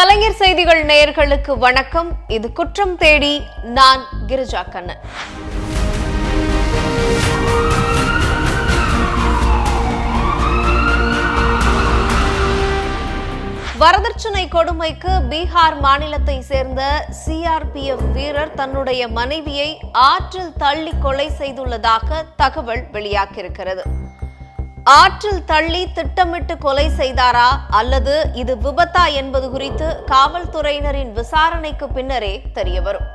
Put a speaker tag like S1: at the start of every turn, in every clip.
S1: கலைஞர் செய்திகள் நேயர்களுக்கு வணக்கம். இது குற்றம் தேடி நான் கிரிஜா கண்ணன். வரதட்சணை கொடுமைக்கு பீகார் மாநிலத்தை சேர்ந்த சிஆர்பிஎஃப் வீரர் தன்னுடைய மனைவியை ஆற்றில் தள்ளி கொலை செய்துள்ளதாக தகவல் வெளியாகியிருக்கிறது. ஆற்றில் தள்ளி திட்டமிட்டு கொலை செய்தாரா? அல்லது இது விபத்தா என்பது குறித்து காவல்துறையினரின் விசாரணைக்கு பின்னரே தெரியவரும்.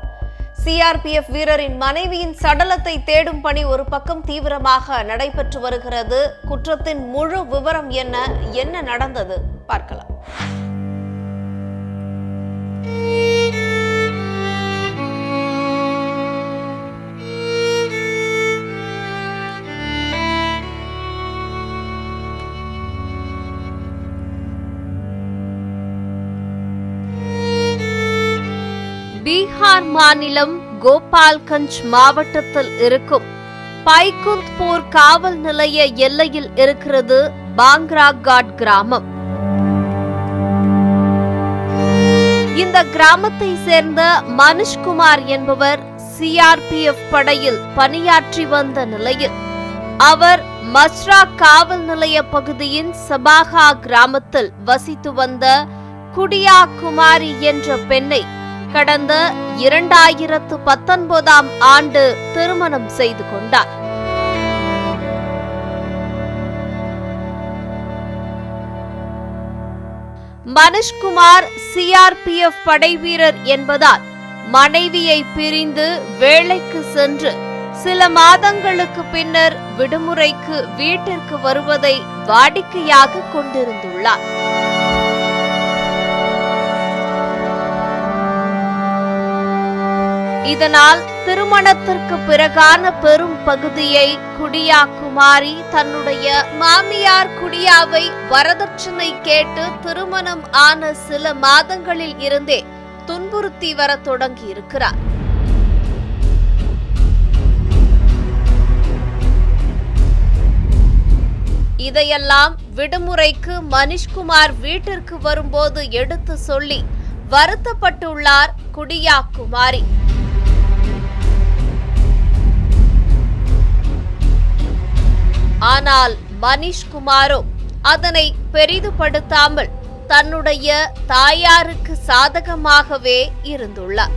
S1: சிஆர்பிஎஃப் வீரரின் மனைவியின் சடலத்தை தேடும் பணி ஒரு பக்கம் தீவிரமாக நடைபெற்று வருகிறது. குற்றத்தின் முழு விவரம் என்ன? என்ன நடந்தது? பார்க்கலாம். மாநிலம் கோபால்கஞ்ச் மாவட்டத்தில் இருக்கும் பைகுந்த்பூர் காவல் நிலைய எல்லையில் இருக்கிறது பாங்க்ரா காட் கிராமம். இந்த கிராமத்தை சேர்ந்த மனுஷ்குமார் என்பவர் சிஆர்பிஎஃப் படையில் பணியாற்றி வந்த நிலையில் அவர் மஸ்ரா காவல் நிலைய பகுதியின் சபாகா கிராமத்தில் வசித்து வந்த குடியா குமாரி என்ற பெண்ணை கடந்த இரண்டாயிரத்து பத்தொன்பதாம் ஆண்டு திருமணம் செய்து கொண்டார். மனுஷ்குமார் சிஆர்பிஎஃப் படைவீரர் என்பதால் மனைவியை பிரிந்து வேலைக்கு சென்று சில மாதங்களுக்கு பின்னர் விடுமுறைக்கு வீட்டிற்கு வருவதை வாடிக்கையாக கொண்டிருந்துள்ளார். இதனால் திருமணத்திற்கு பிறகான பெரும் பகுதியை குடியா குமாரி தன்னுடைய மாமியார் குடியாவை வரதட்சணை கேட்டு திருமணம் ஆன சில மாதங்களில் இருந்தே துன்புறுத்தி வர தொடங்கி இருக்கிறார் இதையெல்லாம் விடுமுறைக்கு மனிஷ்குமார் வீட்டிற்கு வரும்போது எடுத்து சொல்லி வருத்தப்பட்டுள்ளார் குடியா குமாரி ஆனால் மனிஷ்குமாரோ அதனை பெரிதுபடுத்தாமல் தன்னுடைய தாயாருக்கு சாதகமாகவே இருந்துள்ளார்.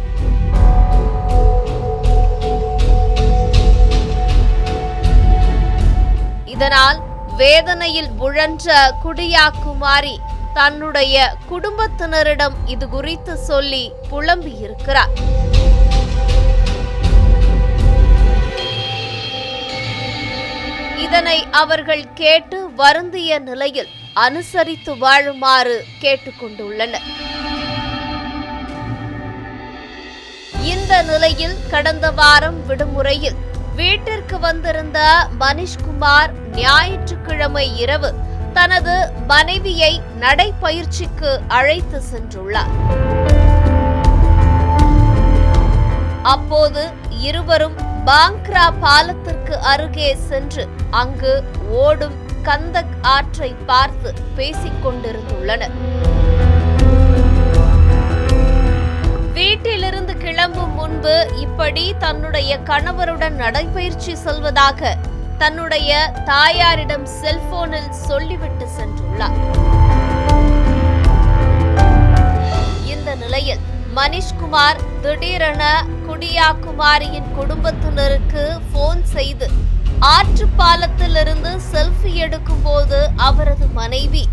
S1: இதனால் வேதனையில் உழன்ற குடியா குமாரி தன்னுடைய குடும்பத்தினரிடம் இது குறித்து சொல்லி புலம்பி அவர்கள் கேட்டு வருந்திய நிலையில் அனுசரித்து வாழுமாறு கேட்டுக்கொண்டுள்ளனர். இந்த நிலையில் கடந்த வாரம் விடுமுறையில் வீட்டிற்கு வந்திருந்த மனிஷ்குமார் ஞாயிற்றுக்கிழமை இரவு தனது மனைவியை நடைப்பயிற்சிக்கு அழைத்து சென்றுள்ளார். அப்போது இருவரும் பாங்க்ரா பாலத்திற்கு அருகே சென்று அங்கு ஓடும் கந்தக் ஆற்றை பார்த்து பேசிக் கொண்டிருந்துள்ளனர். வீட்டிலிருந்து கிளம்பும் முன்பு இப்படி தன்னுடைய கணவருடன் நடைபயிற்சி செல்வதாக தன்னுடைய தாயாரிடம் செல்போனில் சொல்லிவிட்டு சென்றுள்ளார். இந்த நிலையில் மனிஷ்குமார் திடீரென குடியா குமாரியின் குடும்பத்தினருக்கு போன் செய்து ஆற்று பாலத்திலிருந்து செல்ஃபி எடுக்கும் போது அவரது மனைவி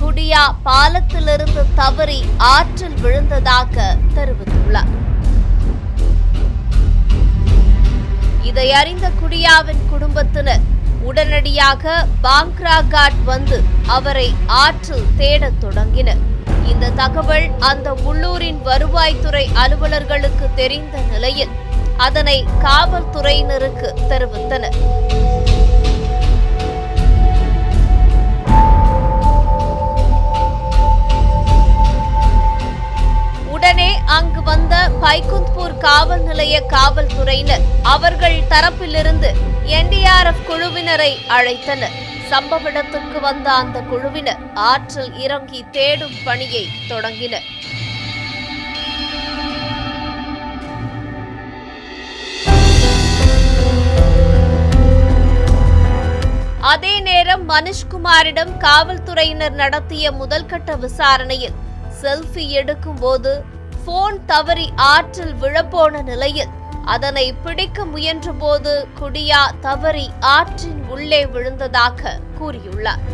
S1: குடியா பாலத்திலிருந்து தவறி ஆற்றில் விழுந்ததாக தெரிவித்துள்ளார். இதை அறிந்த குடியாவின் குடும்பத்தினர் உடனடியாக பாங்க்ரா காட் வந்து அவரை ஆற்றில் தேடத் தொடங்கினர். இந்த தகவல் அந்த உள்ளூரின் வருவாய்த்துறை அலுவலர்களுக்கு தெரிந்த நிலையில் அதனை காவல்துறையினருக்கு தெரிவித்தனர். உடனே அங்கு வந்த பைகுந்த்பூர் காவல் நிலைய காவல்துறையினர் அவர்கள் தரப்பிலிருந்து என்டிஆர்எஃப் குழுவினரை அழைத்தனர். சம்பவ இடத்துக்கு வந்த அந்த குழுவினர் ஆற்றில் இறங்கி தேடும் பணியை தொடங்கினர். அதே நேரம் மனுஷ்குமாரிடம் காவல்துறையினர் நடத்திய முதல்கட்ட விசாரணையில் செல்ஃபி எடுக்கும் போது போன் தவறி ஆற்றில் விழப்போன நிலையில் அதனை பிடிக்க முயன்றபோது குடியா தவறி ஆற்றின் உள்ளே விழுந்ததாக கூறியுள்ளார்.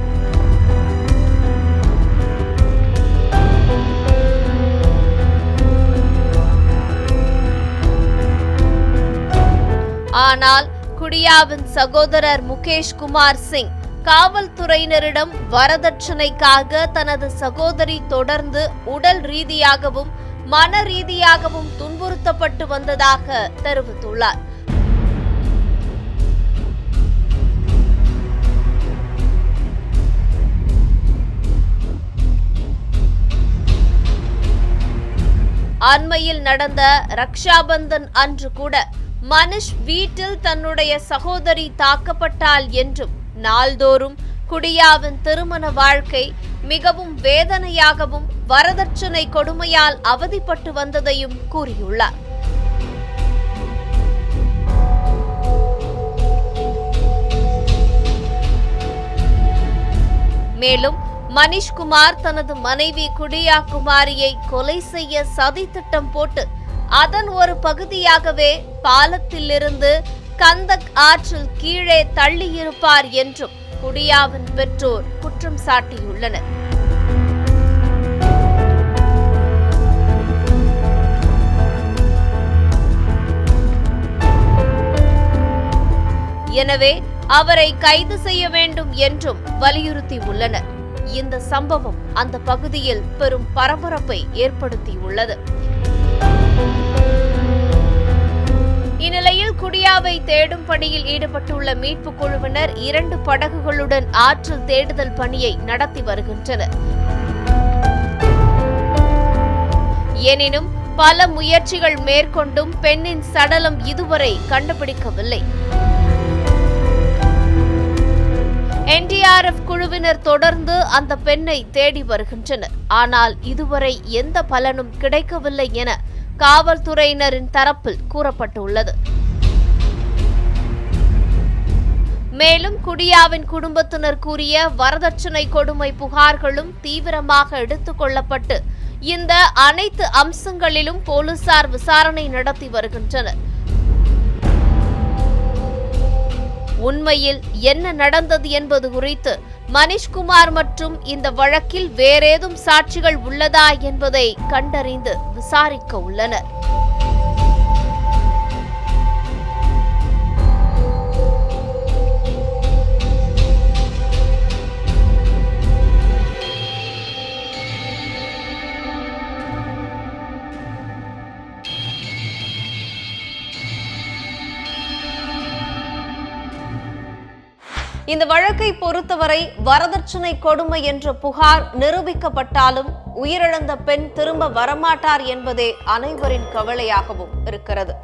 S1: ஆனால் குடியாவின் சகோதரர் முகேஷ் குமார் சிங் காவல்துறையினரிடம் வரதட்சணைக்காக தனது சகோதரி தொடர்ந்து உடல் ரீதியாகவும் மன ரீதியாகவும் துன்புறுத்தப்பட்டு வந்ததாக தெரிவித்துள்ளார். அண்மையில் நடந்த ரக்ஷாபந்தன் அன்று கூட மனுஷ் வீட்டில் தன்னுடைய சகோதரி தாக்கப்பட்டாள் என்றும் நாள்தோறும் குடியாவின் திருமண வாழ்க்கை மிகவும் வேதனையாகவும் வரதட்சணை கொடுமையால் அவதிப்பட்டு வந்ததையும் கூறியுள்ளார். மேலும் மணிஷ்குமார் தனது மனைவி குடியா குமாரியை கொலை செய்ய சதி திட்டம் போட்டு அதன் ஒரு பகுதியாகவே பாலத்திலிருந்து கந்தக் ஆற்றில் கீழே தள்ளியிருப்பார் என்றும் குடியாவின் பெற்றோர் குற்றம் சாட்டியுள்ளனர். எனவே அவரை கைது செய்ய வேண்டும் என்றும் வலியுறுத்தியுள்ளனர். இந்த சம்பவம் அந்த பகுதியில் பெரும் பரபரப்பை ஏற்படுத்தியுள்ளது. இந்நிலையில் குடியாவை தேடும் பணியில் ஈடுபட்டுள்ள மீட்பு குழுவினர் இரண்டு படகுகளுடன் ஆற்றில் தேடுதல் பணியை நடத்தி வருகின்றனர். எனினும் பல முயற்சிகள் மேற்கொண்டும் பெண்ணின் சடலம் இதுவரை கண்டுபிடிக்கவில்லை. என்டிஆர்எஃப் குழுவினர் தொடர்ந்து அந்த பெண்ணை தேடி வருகின்றனர். ஆனால் இதுவரை எந்த பலனும் கிடைக்கவில்லை என காவல்துறையினரின் தரப்பில் கூறப்பட்டுள்ளது. மேலும் குடியாவின் குடும்பத்தினர் கூறிய வரதட்சணை கொடுமை புகார்களும் தீவிரமாக எடுத்துக் கொள்ளப்பட்டு இந்த அனைத்து அம்சங்களிலும் போலீசார் விசாரணை நடத்தி வருகின்றனர். உண்மையில் என்ன நடந்தது என்பது குறித்து மணிஷ்குமார் மற்றும் இந்த வழக்கில் வேறேதும் சாட்சிகள் உள்ளதா என்பதை கண்டறிந்து விசாரிக்க உள்ளனர். இந்த வழக்கை பொறுத்தவரை வரதட்சணை கொடுமை என்ற புகார் நிரூபிக்கப்பட்டாலும் உயிரிழந்த பெண் திரும்ப வரமாட்டார் என்பதே அனைவரின் கவலையாகவும் இருக்கிறது.